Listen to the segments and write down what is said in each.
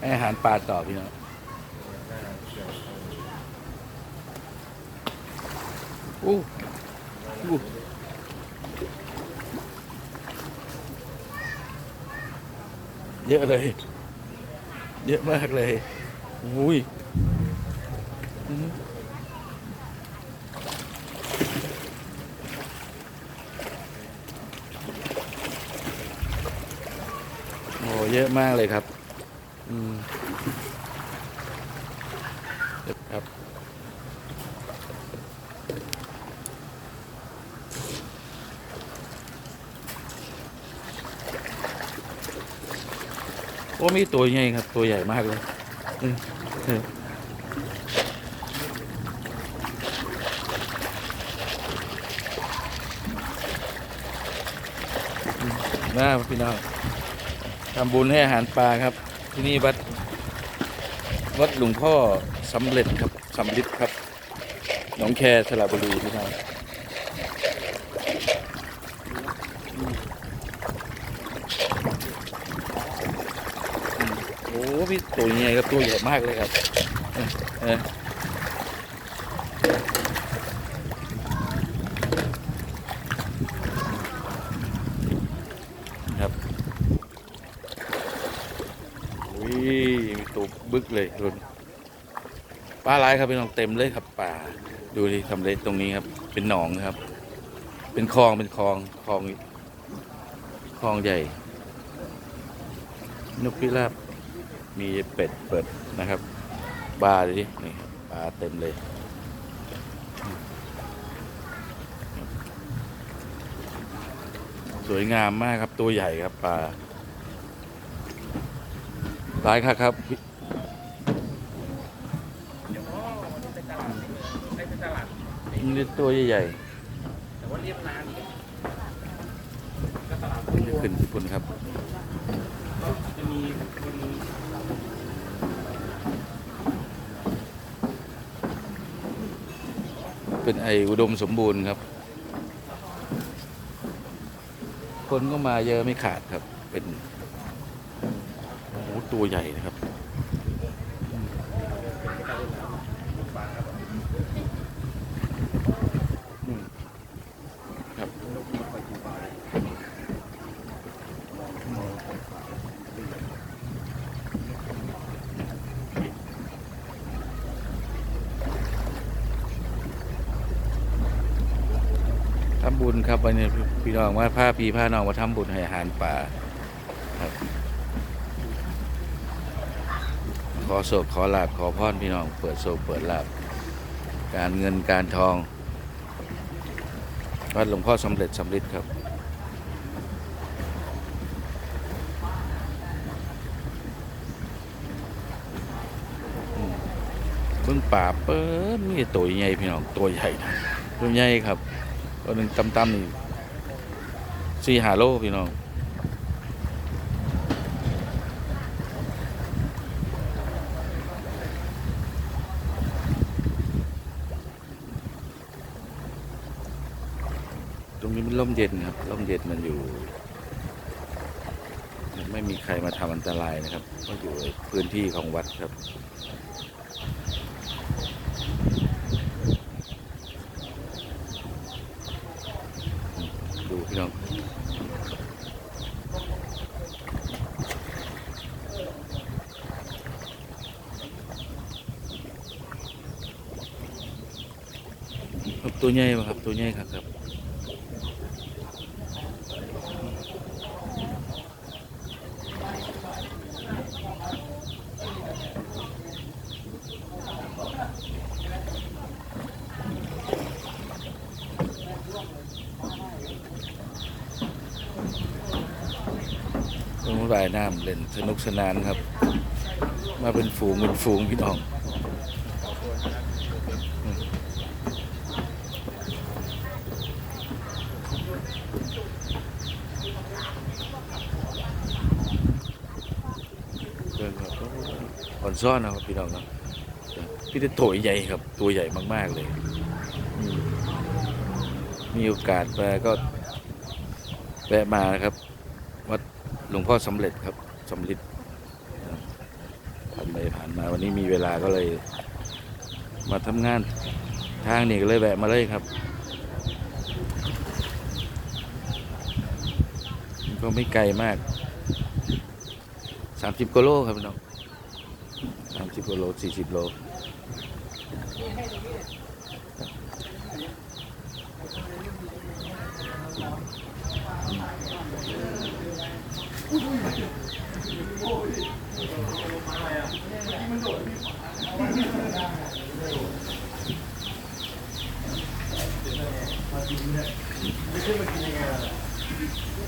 ให้อาหารปลาต่อพี่น้องอู้อู้เยอะเลย เยอะมากเลยอุ้ยอื้อหือโอ้เยอะมากเลยครับอืม ครับโอ้มีตัวใหญ่ครับ ตัวใหญ่มากเลยเน่าพี่น้องทำบุญให้อาหารปลาครับ ที่นี่วัดวัดหลวงพ่อสำเร็จครับสำลิดครับหนองแคสระบุรีพี่น้องอืมโอ้พี่ตัวใหญ่ครับตัวใหญ่มากเลยครับเออเออครับอุ้ยมี ตัวบึกเลยรุนปลาหลายครับพี่น้องเต็มเลยครับป่าดูดิทำเลตรงนี้ครับ เป็นหนองครับ เป็นคลองเป็นคลองคลองคลองใหญ่ นกพิราบมีเป็ดเปิดนะครับปลาดูดินี่ครับปลาเต็มเลยสวยงามมากครับตัวใหญ่ครับปลาหลายครับครับ นี่ตัวใหญ่แต่ว่าเรียบนานๆนี่ขึ้นญี่ปุ่นครับจะมีเป็นไออุดมสมบูรณ์ครับ คนก็มาเยอะไม่ขาดครับ เป็นโอ้ตัวใหญ่นะครับ อืมครับทำ บุญครับวันนี้พี่น้องว่าผ้าพีผ้าน้องมาทำบุญให้อาหารป่าครับ ขอโศกขอลาบขอพรพี่น้อง เปิดโศกเปิดลาบการเงินการทองวัดหลวงพ่อสำเร็จสำเร็จครับเบิ่งป่าเปิ้นมีตัวใหญ่พี่น้องตัวใหญ่ตัวใหญ่ครับ ตัวหนึ่งต่ำๆนี่สี่หาโลพี่น้องตรงนี้มันร่มเย็นครับร่มเย็นมันอยู่ ไม่มีใครมาทำอันตรายนะครับ ก็อยู่พื้นที่ของวัดครับ ดูพี่น้องครับ ตัวใหญ่ป่ะครับ ตัวใหญ่ครับครับลงว่ายน้ำเล่นสนุกสนานครับ มาเป็นฝูงเป็นฝูงพี่น้องอืมเดินครับอ่อน ซ่อนนะครับพี่น้องเนาะพี่จะตัวใหญ่ครับ ตัวใหญ่มาก ๆ เลย มีโอกาสมาก็แวะมานะครับ วัดหลวงพ่อสำเร็จครับสำลิดผ่านไปผ่านมาวันนี้มีเวลาก็เลย มาทำงานทางนี่ก็เลยแวะมาเลยครับ ก็ไม่ไกลมากสามสิบกิโลครับพี่น้อง สามสิบกิโลสี่สิบโล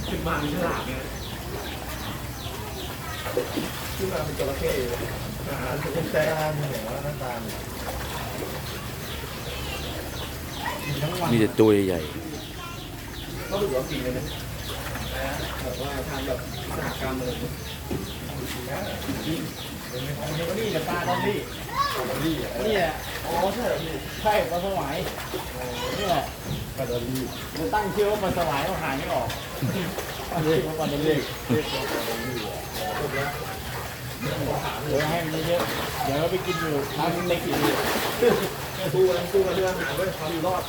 ขึ้นมามีฉลากเนี่ ยขึ้นมาเป็นจระเข้อาหารเป็นแซ่บเหนียวหน้าตาเนี่ยกินทั้งวันมีแต่ตัวใหญ่ก็ถือว่ากินเลยนะแบบว่าทำแบบอุตสาหกรรมอะไรอย่างเงี้ยกินมันก็นี่แหละปลาดอลลี่ดอลลี่อะนี่แหละอ๋อใช่เหรอพี่ใช่ปลาสวายนี่แหละปลาดอลลี่จะตั้งชื่อว่าปลาสวายก็หายไม่ออกตั้งชื่อว่าปลาเล็กเรียกว่าปลาดอลลี่อะจบแล้วเดี๋ยวให้มันเยอะๆเดี๋ยวเราไปกินอยู่ร้านเล็กอีกทีสู้กันสู้กันเรื่องอาหารด้วยความรอด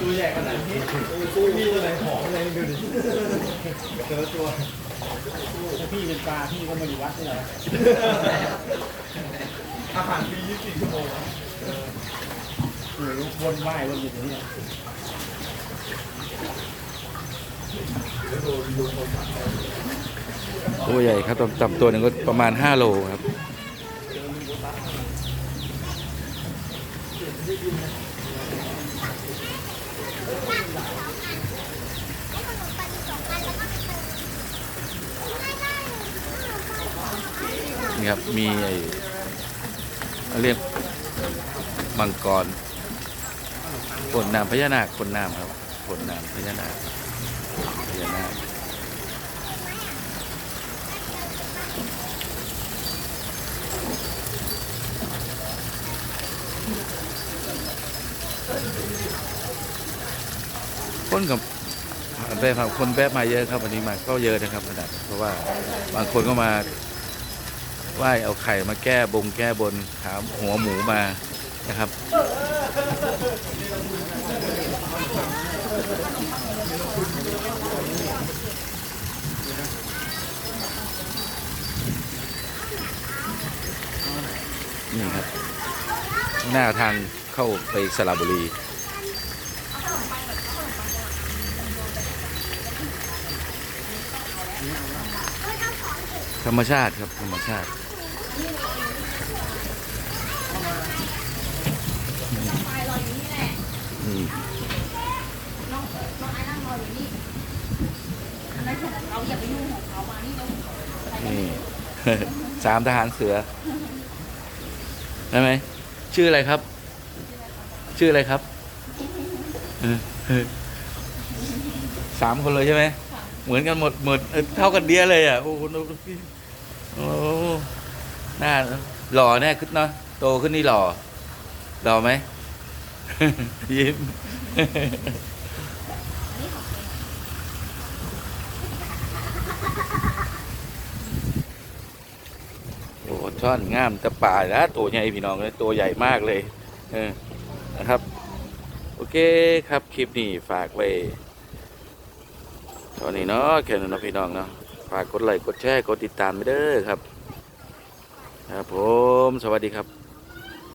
ตัวใหญ่ขนาดนี้สู้พี่ตัวไหนหอมอะไรดูดิเจอตัวถ้าพี่เป็นปลาพี่ก็มาอยู่วัดนี่แหละอาหารฟรี24ชั่วโมงอะหรือวนไหว้วนอยู่ตรงนี้ๆ ตัวใหญ่ครับต่ำตัวหนึ่งก็ประมาณ 5 โลครับ นี่ครับ มีไอ้เรียกมังกรผลน้ำพญานาคผลน้ำครับผลน้ำพญานาคพญานาค คนกับไปผ่านคนแวะมาเยอะครับวันนี้มาก็เยอะนะครับขนาดเพราะว่าบางคนก็มาไหว้เอาไข่มาแก้บงแก้บนหาหัวหมูมานะครับนี่ครับ หน้าทางเข้าไปสระบุรี ธรรมชาติครับธรรมชาติอืมน้องน้องไอ้นั่งรออยู่นี่อันนั้นเขาอย่าไปยุ่งเขามานี่เร็วนี่สามทหารเสือ ได้ไหม ชื่ออะไรครับ ชื่ออะไรครับสามคนเลยใช่ไหม เหมือนกันหมดเหมือนเท่ากันเดียเลยอะ โอ้โหโอ้หน้าหล่อแน่ขึ้นเนาะโตขึ้นนี่หล่อหล่อไหมยิ้ม ท่อนงามแต่ป่าแล้วตัวใหญ่พี่น้องเลยตัวใหญ่มากเลย เออนะครับ โอเคครับคลิปนี้ฝากไว้ตอนนี้เนาะแค่นั้นนะพี่น้องเนาะฝากกดไลค์กดแชร์กดติดตามไปเด้อครับ ครับผม สวัสดีครับ